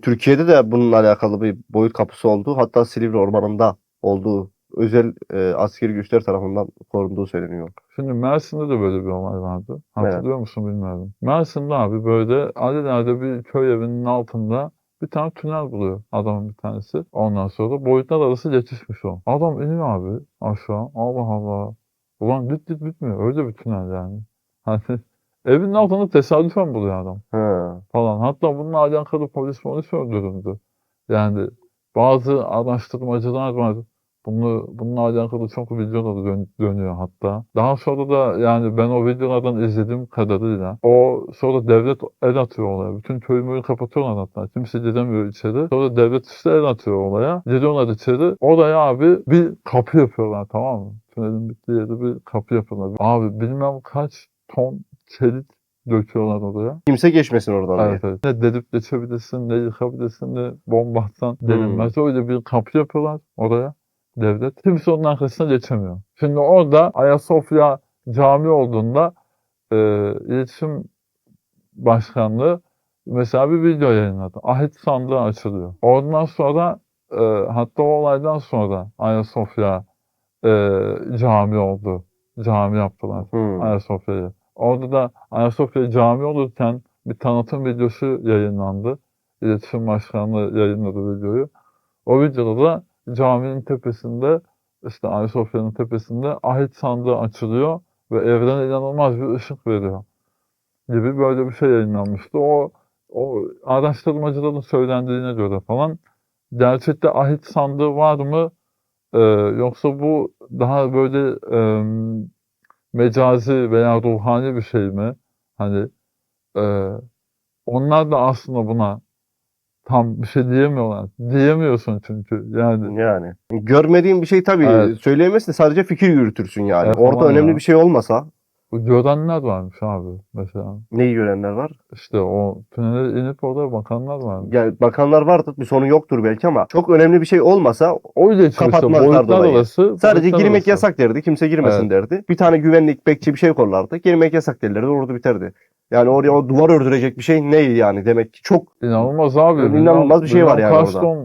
Türkiye'de de bununla alakalı bir boyut kapısı olduğu hatta Silivri Ormanı'nda olduğu özel e, askeri güçler tarafından korunduğu söyleniyor. Şimdi Mersin'de de böyle bir olay vardı. Hatırlıyor musun bilmiyorum. Mersin'de abi böyle alelade bir köy evinin altında bir tane tünel buluyor adamın bir tanesi. Ondan sonra boyutlar arası geçişmiş o. Adam iniyor abi aşağı. Allah Allah. Ulan dit dit bitmiyor. Öyle bir tünel yani. Hani evinin altında tesadüfen buluyor adam Ha. falan. Hatta bununla alakalı polis polis öldürüldü. Yani bazı araştırmacılar var. Bunu, bununla alakalı çok videolar dön- dönüyor hatta. Daha sonra da yani ben o videolardan izlediğim kadarıyla o sonra devlet el atıyor olaya. Bütün köyü möyü kapatıyorlar hatta. Kimse giremiyor içeri. Sonra devlet işte el atıyor olaya. Giriyorlar içeri. Oraya abi bir kapı yapıyorlar tamam mı? Tünelin bittiği yerde bir kapı yapıyorlar. Abi bilmem kaç ton çelik döküyorlar oraya. Kimse geçmesin oradan diye. Evet, evet. Ne delip geçebilirsin, ne yıkabilirsin, ne bomba atsan delinmez. Öyle bir kapı yapıyorlar oraya devlet. Kimse onun arkasına geçemiyor. Şimdi orada Ayasofya cami olduğunda e, iletişim başkanlığı mesela bir video yayınladı. Ahit sandığı açılıyor. Ondan sonra e, hatta o olaydan sonra Ayasofya e, cami oldu. Cami yaptılar. Hmm. Ayasofya'yı. Orada da Ayasofya cami olurken bir tanıtım videosu yayınlandı. İletişim Başkanlığı yayınladı videoyu. O videoda da caminin tepesinde işte Ayasofya'nın tepesinde ahit sandığı açılıyor ve evren inanılmaz bir ışık veriyor gibi böyle bir şey yayınlanmıştı. O, o araştırmacıların söylendiğine göre falan gerçekte ahit sandığı var mı? Ee, yoksa bu daha böyle em, mecazi veya ruhani bir şey mi? Hani e, onlar da aslında buna tam bir şey diyemiyorlar. Diyemiyorsun çünkü. Yani Yani. Görmediğin bir şey tabii Evet. söyleyemezsin sadece fikir yürütürsün yani. Evet, Orada önemli ya. bir şey olmasa görenler varmış abi mesela. neyi görenler var? İşte o tünele inip orada bakanlar varmış. Yani bakanlar vardır bir sorun yoktur belki ama çok önemli bir şey olmasa işte Kapatmazlar boyutlar dolayı. arası. sadece girmek arası. yasak derdi. Kimse girmesin Evet. derdi. Bir tane güvenlik bekçi bir şey kollardı. Girmek yasak derlerdi. Orada biterdi. Yani oraya o duvar ördürecek bir şey neydi yani demek ki çok İnanılmaz abi. İnanılmaz bir şey var yani orada.